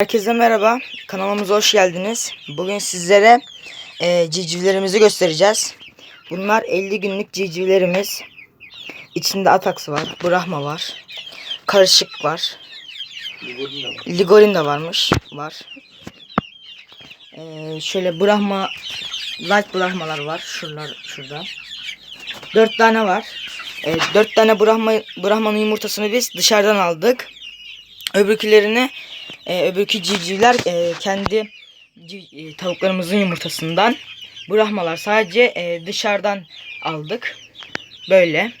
Herkese merhaba. Kanalımıza hoş geldiniz. Bugün sizlere e, civcivlerimizi göstereceğiz. Bunlar 50 günlük civcivlerimiz. İçinde ataks var, brahma var, karışık var, ligorin de varmış, var. E, şöyle brahma, light brahmalar var, şuralar, şurada. 4 tane var. E, 4 tane brahma, brahmanın yumurtasını biz dışarıdan aldık. Öbürkülerini e, öbürkü civcivler e, kendi e, tavuklarımızın yumurtasından. Brahmalar sadece e, dışarıdan aldık. Böyle.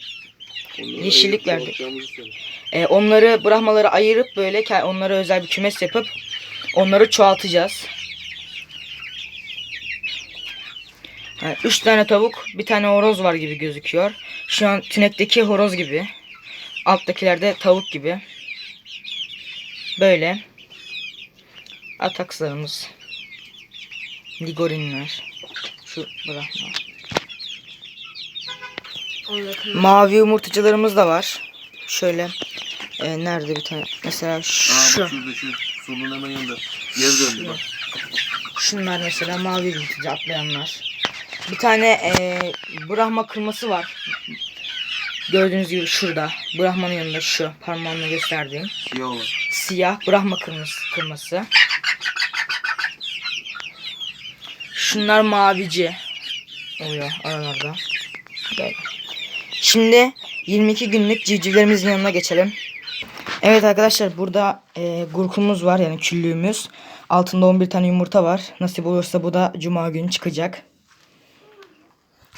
Yeşillik verdik. E, onları brahmaları ayırıp böyle onlara özel bir kümes yapıp onları çoğaltacağız. Yani üç tane tavuk, bir tane horoz var gibi gözüküyor. Şu an tünekteki horoz gibi. Alttakiler de tavuk gibi. Böyle. Atakslarımız. Ligorinler. Şu brahma. Mavi yumurtacılarımız da var. Şöyle. e, nerede bir tane? Mesela Aa şu. bak şurada şu solun hemen yanında. Geri döndü bak. Şunlar mesela mavi yumurtacı atlayanlar. Bir tane e, Brahma kırması var. Gördüğünüz gibi şurada. Brahmanın yanında şu parmağımla gösterdiğim. Siyah olan. Siyah Brahma kırması. kırması. Şunlar mavici oluyor aralarda. Böyle. Şimdi 22 günlük civcivlerimizin yanına geçelim. Evet arkadaşlar burada e, gurkumuz var yani küllüğümüz. Altında 11 tane yumurta var. Nasip olursa bu da cuma günü çıkacak.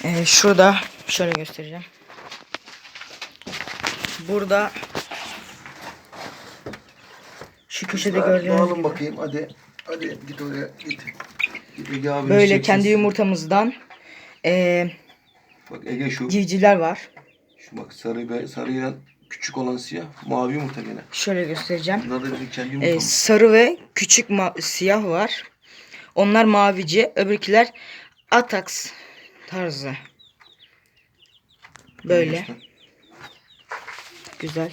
E, şurada şöyle göstereceğim. Burada şu köşede gördüğünüz Bağalım bakayım hadi. Hadi git oraya git. Ege böyle kendi yumurtamızdan e, Bak Ege şu. civcivler var. Şu bak sarı ve sarıyla küçük olan siyah. Mavi yumurta gene. Şöyle göstereceğim. Bunlar da bizim kendi E, yumurtamız. sarı ve küçük ma- siyah var. Onlar mavici. Öbürkiler Atax tarzı. Böyle. Göster. Güzel.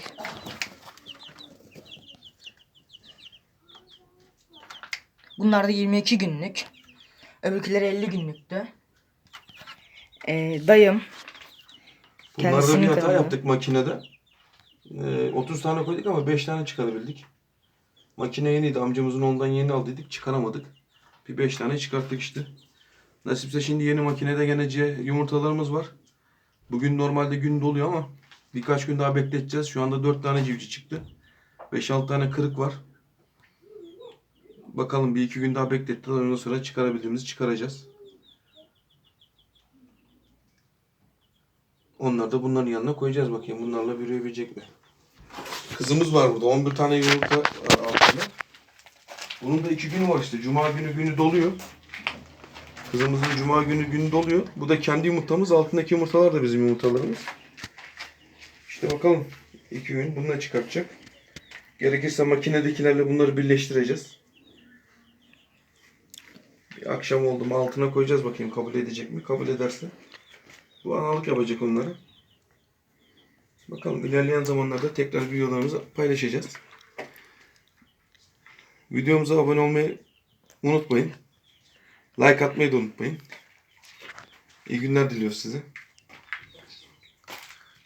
Bunlar da 22 günlük. Öbürküleri 50 günlüktü. E, dayım. Bunlarda bir hata yaptık makinede. Ee, 30 tane koyduk ama 5 tane çıkarabildik. Makine yeniydi. Amcamızın ondan yeni aldıydık. Çıkaramadık. Bir 5 tane çıkarttık işte. Nasipse şimdi yeni makinede gene C yumurtalarımız var. Bugün normalde gün doluyor ama birkaç gün daha bekleteceğiz. Şu anda 4 tane civciv çıktı. 5-6 tane kırık var. Bakalım bir iki gün daha beklettiler. Ondan sonra çıkarabildiğimizi çıkaracağız. Onları da bunların yanına koyacağız bakayım. Bunlarla büyüyebilecek mi? Kızımız var burada. 11 tane yumurta altında. Bunun da iki günü var işte. Cuma günü günü doluyor. Kızımızın cuma günü günü doluyor. Bu da kendi yumurtamız. Altındaki yumurtalar da bizim yumurtalarımız. İşte bakalım. iki gün bununla çıkartacak. Gerekirse makinedekilerle bunları birleştireceğiz. Akşam oldu mu altına koyacağız bakayım kabul edecek mi? Kabul ederse bu analık yapacak onları. Bakalım ilerleyen zamanlarda tekrar videolarımızı paylaşacağız. Videomuza abone olmayı unutmayın. Like atmayı da unutmayın. İyi günler diliyoruz size.